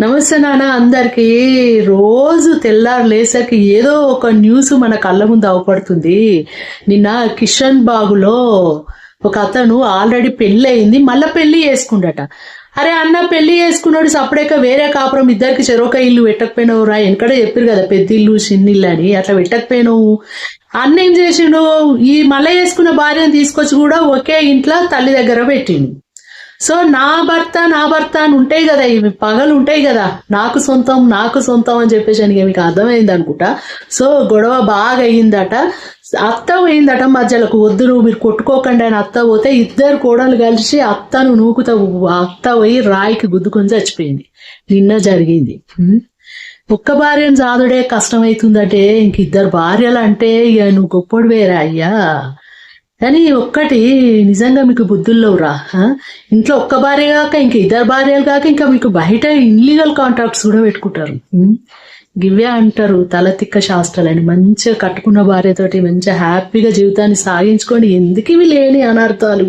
నమస్తే నాన్న అందరికి. రోజు తెల్లారు లేసరికి ఏదో ఒక న్యూస్ మన కళ్ళ ముందు అవపడుతుంది. నిన్న కిషన్ బాబులో ఒక అతను ఆల్రెడీ పెళ్ళి అయింది మళ్ళీ పెళ్ళి చేసుకుండట. అరే అన్న పెళ్ళి చేసుకున్నాడు సపరేక వేరే కాపురం ఇద్దరికి చెరొక ఇల్లు పెట్టకపోయినావు రా. వెనకడే చెప్పారు కదా పెద్ద ఇల్లు చిన్న ఇల్లు అని. అట్లా పెట్టకపోయినావు. అన్న ఏం చేసిండు? ఈ మళ్ళీ చేసుకున్న భార్యను తీసుకొచ్చి కూడా ఒకే ఇంట్లో తల్లి దగ్గర పెట్టిండు. సో నా భర్త నా భర్త అని ఉంటాయి కదా ఇవి పగలు ఉంటాయి కదా. నాకు సొంతం నాకు సొంతం అని చెప్పేసి అని మీకు అర్థమైంది అనుకుంటా? సో గొడవ బాగా అయ్యిందట. అత్త పోయిందట మధ్యలోకి వద్దు నువ్వు మీరు కొట్టుకోకండి అని అత్త పోతే ఇద్దరు కోడలు కలిసి అత్తను నూకుతా అత్త పోయి రాయికి గుద్దుకొని చచ్చిపోయింది. నిన్న జరిగింది. ఒక్క భార్యను సాదుడే కష్టమవుతుందంటే ఇంక ఇద్దరు భార్యలు అంటే ఇక నువ్వు గొప్పడు వేరా అయ్యా. కానీ ఒక్కటి నిజంగా మీకు బుద్ధుల్లో రా ఇంట్లో ఒక్క భార్య కాక ఇంక ఇద్దరు భార్యలు కాక ఇంకా మీకు బయట ఇల్లీగల్ కాంట్రాక్ట్స్ కూడా పెట్టుకుంటారు. గివ్వే అంటారు తలతిక్క శాస్త్రాలని మంచిగా కట్టుకున్న భార్యతోటి మంచిగా హ్యాపీగా జీవితాన్ని సాగించుకొని ఎందుకు ఇవి లేని అనర్థాలు?